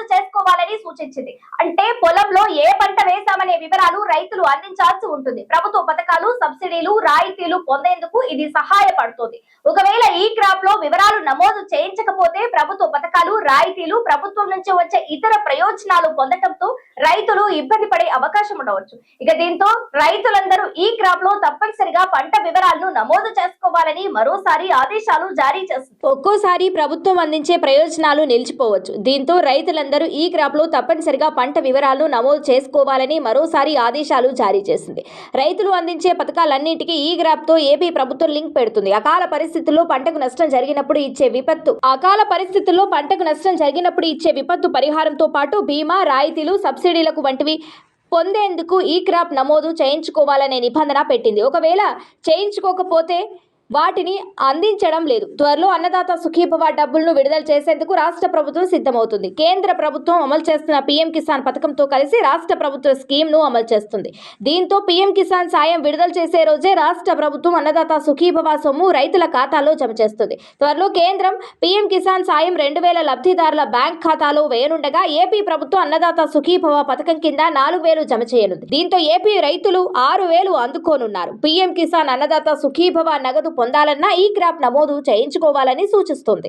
నమోదు చేసుకోవాలని సూచించింది. అంటే పొలంలో ఏ పంట వేశామనే వివరాలు రైతులు అందించాల్సి ఉంటుంది. ప్రభుత్వ పథకాలు సబ్సిడీలు రాయితీలు పొందేందుకు ఇది సహాయపడుతుంది. ఒకవేళ ఈ క్రాప్లో వివరాలు నమోదు చేయించకపోతే ప్రభుత్వ పథకాలు రాయితీలు ప్రభుత్వం నుంచి వచ్చే ఇతర ప్రయోజనాలు పొందటంతో రైతులు ఇబ్బంది పడే అవకాశం ఉండవచ్చు. ఇక దీంతో రైతులందరూ ఈ క్రాప్లో తప్పనిసరిగా పంట వివరాలను నమోదు చేస్తారు. తీసుకోవాలని మరోసారి ఆదేశాలు జారీ చేస్తుంది ఒక్కోసారి ప్రభుత్వం అందించే ప్రయోజనాలు నిలిచిపోవచ్చు. దీంతో రైతులందరూ ఈ క్రాప్లో తప్పనిసరిగా పంట వివరాలను నమోదు చేసుకోవాలని మరోసారి ఆదేశాలు జారీ చేసింది. రైతులు అందించే పథకాలన్నింటికీ ఈ గ్రాప్తో ఏపీ ప్రభుత్వం లింక్ పెడుతుంది. అకాల పరిస్థితుల్లో పంటకు నష్టం జరిగినప్పుడు ఇచ్చే విపత్తు అకాల పరిస్థితుల్లో పంటకు నష్టం జరిగినప్పుడు ఇచ్చే విపత్తు పరిహారంతో పాటు బీమా రాయితీలు సబ్సిడీలకు వంటివి పొందేందుకు ఈ క్రాప్ నమోదు చేయించుకోవాలనే నిబంధన పెట్టింది. ఒకవేళ చేయించుకోకపోతే వాటిని అందించడం లేదు. త్వరలో అన్నదాత సుఖీభవ డబ్బులను విడుదల చేసేందుకు రాష్ట్ర ప్రభుత్వం సిద్ధమవుతుంది. కేంద్ర ప్రభుత్వం అమలు చేస్తున్న పీఎం కిసాన్ పథకంతో కలిసి రాష్ట్ర ప్రభుత్వ స్కీమ్ను అమలు చేస్తుంది. దీంతో పీఎం కిసాన్ సాయం విడుదల చేసే రోజే రాష్ట్ర ప్రభుత్వం అన్నదాత సుఖీభవ సొమ్ము రైతుల ఖాతాలో జమ చేస్తుంది. త్వరలో కేంద్రం పీఎం కిసాన్ సాయం రెండు వేల లబ్ధిదారుల బ్యాంక్ ఖాతాలో వేయనుండగా ఏపీ ప్రభుత్వం అన్నదాత సుఖీభవ పథకం కింద నాలుగు వేలు జమ చేయనుంది. దీంతో ఏపీ రైతులు ఆరు వేలు అందుకోనున్నారు. పీఎం కిసాన్ అన్నదాత సుఖీభవ నగదు పొందాలన్నా ఈ క్రాప్ నమోదు చేయించుకోవాలని సూచిస్తుంది.